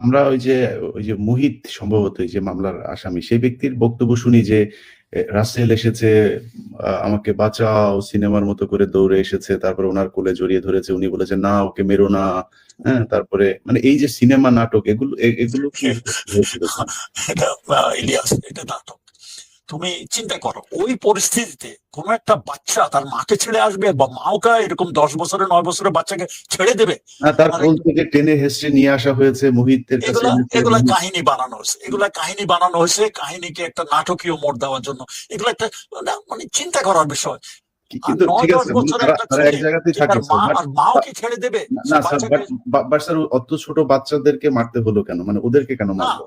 আমরা ওই যে ওই যে মুহিত সম্ভবত ওই যে মামলার আসামি, সেই ব্যক্তির বক্তব্য শুনি যে রাসেল এসেছে আমাকে বাঁচাও, সিনেমার মতো করে দৌড়ে এসেছে, তারপরে ওনার কোলে জড়িয়ে ধরেছে, উনি বলেছে না, ওকে মেরো না। হ্যাঁ তারপরে মানে এই যে সিনেমা নাটক, এগুলো এগুলো কি এটা ইলিয়াস, এটা নাটক। তুমি চিন্তা করো ওই পরিস্থিতিতে কোন একটা বাচ্চা তার মাকে ছেড়ে আসবে বা মাওকে এরকম দশ বছরের নয় বছরের বাচ্চাকে ছেড়ে দেবে? তার কোল থেকে টেনে হেসড়ে নিয়ে আসা হয়েছে মুহিতের কাছে এগুলা কাহিনী বানানো হয়েছে। এগুলা কাহিনী বানানো হয়েছে কাহিনীকে একটা নাটকীয় মোড় দেওয়ার জন্য। এগুলো একটা মানে চিন্তা করার বিষয়। মানে ছোট বাচ্চাদেরকে মারতে হলো কেন? মানে ওদেরকে কেন না মারলো?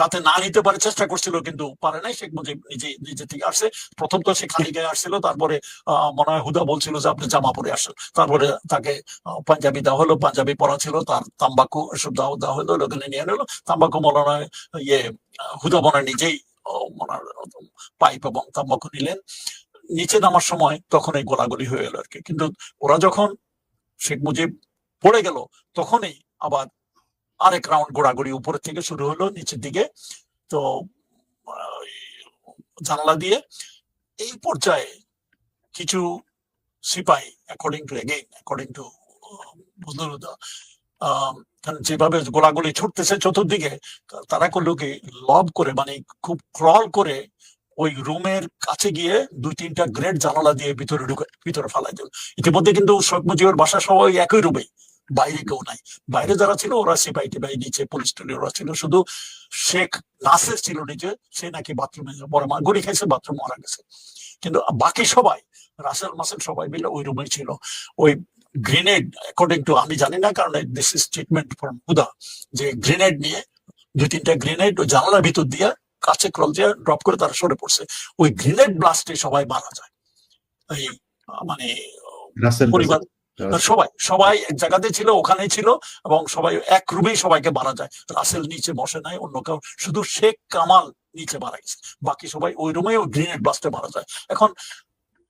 যাতে না নিতে পারে, চেষ্টা করছিল, কিন্তু পারে নাই। শেখ মুজিব নিজে নিজে থেকে আসছে। প্রথম তো সে খালি গায়ে আসছিল, তারপরে মনে হয় হুদা বলছিল যে আপনি জামা পরে আসেন। তারপরে তাকে পাঞ্জাবি দেওয়া হলো, পাঞ্জাবি পরা ছিল, তার তাম্বাকু এসব দেওয়া দেওয়া হলো লোকেলে নিয়ে নিলো। তাম্বাকু মনে হয় ইয়ে হুদা মনে নিজেই পাইপ এবং তাম্বাকু নিলেন। নিচে নামার সময় তখন এই গোলাগুলি হয়ে গেল আর কি। কিন্তু ওরা যখন শেখ মুজিব পড়ে গেল, তখনই আবার আরেক রাউন্ড গোড়াগড়ি উপরের থেকে শুরু হলো, নিচের দিকে। তো জানালা দিয়ে এই পর্যায়ে কিছু সিপাহী according to again according to যেভাবে গোলাগুলি ছুটতেছে চতুর্দিকে তারা করল কি লব করে মানে খুব ক্রল করে ওই রুমের কাছে গিয়ে দুই তিনটা গ্রেড জানালা দিয়ে ভিতরে ঢুকে, ভিতরে ফালাই দিল। ইতিমধ্যে কিন্তু শেখ মুজিবের বাসা সবাই একই রুমে বাইরে কেউ নাই। বাইরে যারা ছিল ওরা সিপাহি টিপাহি নিচে পুলিশ টুলি ওরা ছিল। শুধু শেখ নাসের ছিল নিচে সে নাকি বাথরুমে বড় মা গুলি খাইছে বাথরুম মারা গেছে। কিন্তু বাকি সবাই রাসেল মাসেল সবাই মিলে ওই রুমে ছিল। ওই গ্রেনেড অ্যাকর্ডিং টু আমি জানি না কারণ this is statement from Huda যে গ্রেনেড নিয়ে দুই তিনটা গ্রেনেড ওই জানালার ভিতর দিয়ে কাছে ক্রল দিয়ে ড্রপ করে তারা সরে পড়ছে। ওই গ্রেনেড ব্লাস্টে সবাই মারা যায়। এই মানে পরিবার সবাই সবাই এক জায়গাতে ছিল ওখানে ছিল, এবং সবাই এক রুমেই সবাইকে মারা যায়। রাসেল নিচে বসে নাই, অন্য কেউ, শুধু শেখ কামাল নিচে মারা গেছে। বাকি সবাই ওই রুমে গ্রেনেড ব্লাস্টে মারা যায়। এখন